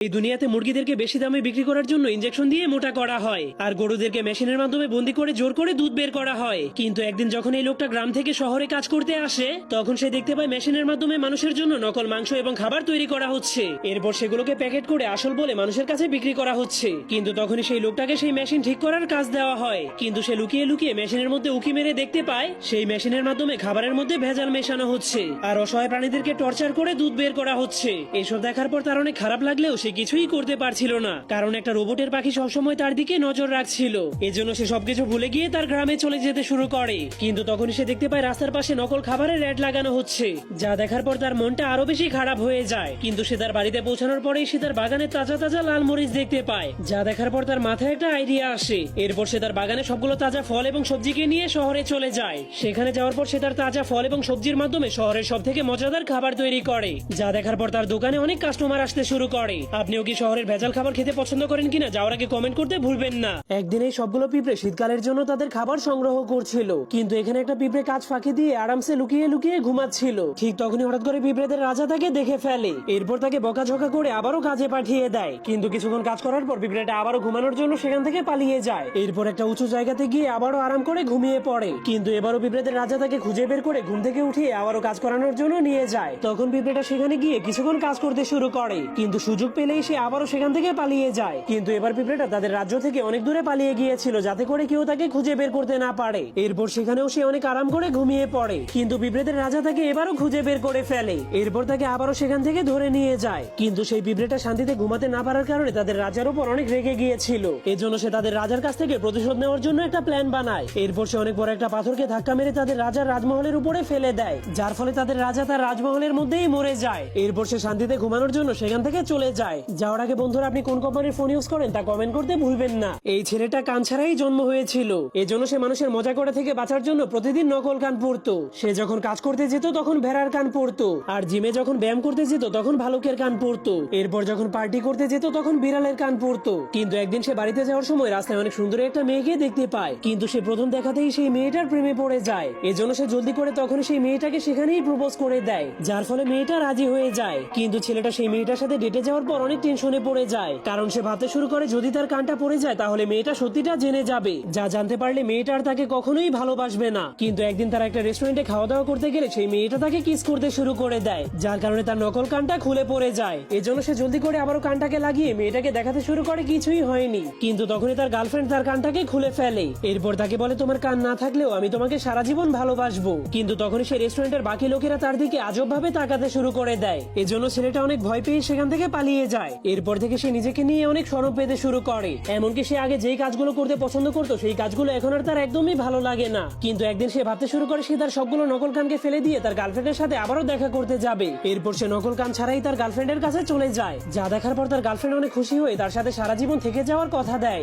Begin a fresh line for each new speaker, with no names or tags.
এই দুনিয়াতে মুরগিদেরকে বেশি দামে বিক্রি করার জন্য ইঞ্জেকশন দিয়ে মোটা করা হয়। আর গরুদেরকে মেশিনের মাধ্যমে বন্দি করে জোর করে দুধ বের করা হয়। কিন্তু একদিন যখন এই লোকটা গ্রাম থেকে শহরে কাজ করতে আসে, তখন সে দেখতে পায় মেশিনের মাধ্যমে মানুষের জন্য নকল মাংস এবং খাবার তৈরি করা হচ্ছে। এরপর সেগুলোকে প্যাকেট করে আসল বলে মানুষের কাছে বিক্রি করা হচ্ছে। কিন্তু তখনই সেই লোকটাকে সেই মেশিন ঠিক করার কাজ দেওয়া হয়। কিন্তু সে লুকিয়ে লুকিয়ে মেশিনের মধ্যে উকি মেরে দেখতে পায়, সেই মেশিনের মাধ্যমে খাবারের মধ্যে ভেজাল মেশানো হচ্ছে। আর অসহায় প্রাণীদেরকে টর্চার করে দুধ বের করা হচ্ছে। এসব দেখার পর তার অনেক খারাপ লাগলেও সে কিছুই করতে পারছিল না। কারণ একটা রোবটের পাখি সবসময় তার দিকে নজর রাখছিল। এজন্য সে সবকিছু ভুলে গিয়ে তার গ্রামে চলে যেতে শুরু করে। কিন্তু তখন সে দেখতে পায় রাস্তার পাশে নকল খাবারের অ্যাড লাগানো হচ্ছে। যা দেখার পর তার মনটা আরও বেশি খারাপ হয়ে যায়। কিন্তু সে তার বাড়িতে পৌঁছানোর পরেই সে তার বাগানে তাজা তাজা লাল মরিচ দেখতে পায়। যা দেখার পর তার মাথায় একটা আইডিয়া আসে। এরপর সে তার বাগানে সবগুলো তাজা ফল এবং সবজিকে নিয়ে শহরে চলে যায়। সেখানে যাওয়ার পর সে তার তাজা ফল এবং সবজির মাধ্যমে শহরের সব থেকে মজাদার খাবার তৈরি করে। যা দেখার পর তার দোকানে অনেক কাস্টমার আসতে শুরু করে। আপনিও কি শহরের ভেজাল খাবার খেতে পছন্দ করেন কিনা? যাওয়ার আগে কমেন্ট করতে ভুলবেন না। একদিন এই সবগুলো পিঁপড়ে শীতকালের জন্য তাদের খাবার সংগ্রহ করছিল। কিন্তু এখানে একটা পিঁপড়ে কাজ ফাঁকি দিয়ে আরামসে লুকিয়ে লুকিয়ে ঘুমাচ্ছিল। ঠিক তখনই হঠাৎ করে পিঁপড়েদের রাজা তাকে দেখে ফেলে। এরপর তাকে বকাঝকা করে আবারও কাজে পাঠিয়ে দেয়। কিন্তু কিছুক্ষণ কাজ করার পর পিঁপড়েটা আবারও ঘুমানোর জন্য সেখান থেকে পালিয়ে যায়। এরপর একটা উঁচু জায়গাতে গিয়ে আবারও আরাম করে ঘুমিয়ে পড়ে। কিন্তু এবারও পিঁপড়েদের রাজা তাকে খুঁজে বের করে ঘুম থেকে উঠিয়ে আবারও কাজ করানোর জন্য নিয়ে যায়। তখন পিঁপড়েটা সেখানে গিয়ে কিছুক্ষণ কাজ করতে শুরু করে। কিন্তু সুযোগ পেলেই সে আবারও সেখান থেকে পালিয়ে যায়। কিন্তু এবার পিঁপড়েটা তাদের রাজ্য থেকে অনেক দূরে পালিয়ে গিয়েছিল, যাতে করে কেউ তাকে খুঁজে বের করতে না পারে। এরপর সেখানেও সে অনেক আরাম করে ঘুমিয়ে পড়ে। কিন্তু পিঁপড়েদের রাজা তাকে এবারও খুঁজে বের করে ফেলে। এরপর তাকে আবারও সেখান থেকে ধরে নিয়ে যায়। কিন্তু সেই পিঁপড়েটা শান্তিতে ঘুমাতে না পারার কারণে তাদের রাজার উপর অনেক রেগে গিয়েছিল। এজন্য সে তাদের রাজার কাছ থেকে প্রতিশোধ নেওয়ার জন্য একটা প্ল্যান বানায়। এরপর সে অনেক বড় একটা পাথরকে ধাক্কা মেরে তাদের রাজার রাজমহলের উপরে ফেলে দেয়, যার ফলে তাদের রাজা তার রাজমহলের মধ্যেই মরে যায়। এরপর সে শান্তিতে ঘুমানোর জন্য সেখান থেকে চলে যায়। যাওয়ার আগে বন্ধুরা, আপনি কোন কোম্পানির ফোন ইউজ করেন তা কমেন্ট করতে ভুলবেন না। এই ছেলেটা কান ছাড়াই জন্ম হয়েছিল। সে মানুষের মজা করে থেকে বাঁচার জন্য প্রতিদিন নকল কান সে যখন কাজ করতে যেত, তখন ভেড়ার কান আর জিমে যখন ব্যায়াম করতে যেত, তখন ভালুকের কান এরপর যখন পার্টি করতে যেত, তখন বিড়ালের কান কিন্তু একদিন সে বাড়িতে যাওয়ার সময় রাস্তায় অনেক সুন্দর একটা মেয়েকে দেখতে পায়। কিন্তু সে প্রথম দেখাতেই সেই মেয়েটার প্রেমে পড়ে যায়। এজন্য সে জলদি করে তখন সেই মেয়েটাকে সেখানেই প্রপোজ করে দেয়। যার ফলে মেয়েটা রাজি হয়ে যায়। কিন্তু ছেলেটা সেই মেয়েটার সাথে ডেটে যাওয়ার পর অনেক টেনশনে পড়ে যায়। কারণ সে ভাবতে শুরু করে, যদি তার কানটা পড়ে যায়, তাহলে মেয়েটা সত্যিটা জেনে যাবে। যা জানতে পারলে মেয়েটা আর তাকে কখনোই ভালোবাসবে না। কিন্তু একদিন তারা একটা রেস্টুরেন্টে খাওয়া দাওয়া করতে গেলে, সেই মেয়েটা তাকে কিস করতে শুরু করে দেয়। যার কারণে তার নকল কানটা খুলে পড়ে যায়। এজন্য সে জলদি করে আবারও কানটাকে লাগিয়ে মেয়েটাকে দেখাতে শুরু করে, কিছুই হয়নি। কিন্তু তখনই তার গার্লফ্রেন্ড তার কানটাকে খুলে ফেলে। এরপর তাকে বলে, তোমার কান না থাকলেও আমি তোমাকে সারা জীবন ভালোবাসবো। কিন্তু তখনই সে রেস্টুরেন্টের বাকি লোকেরা তার দিকে আজব ভাবে তাকাতে শুরু করে দেয়। এজন্য ছেলেটা অনেক ভয় পেয়ে সেখান থেকে পালিয়ে যায়। এরপর থেকে সে নিজেকে নিয়ে অনেক সরব পেতে শুরু করে। এমনকি সে আগে যেই কাজগুলো করতে পছন্দ করতো, সেই কাজগুলো এখন আর তার একদমই ভালো লাগে না। কিন্তু একদিন সে ভাবতে শুরু করে, সে তার সবগুলো নকল কানকে ফেলে দিয়ে তার গার্লফ্রেন্ডের সাথে আবারও দেখা করতে যাবে। এরপর সে নকল কান ছাড়াই তার গার্লফ্রেন্ডের কাছে চলে যায়। যা দেখার পর তার গার্লফ্রেন্ড অনেক খুশি হয়ে তার সাথে সারা জীবন থেকে যাওয়ার কথা দেয়।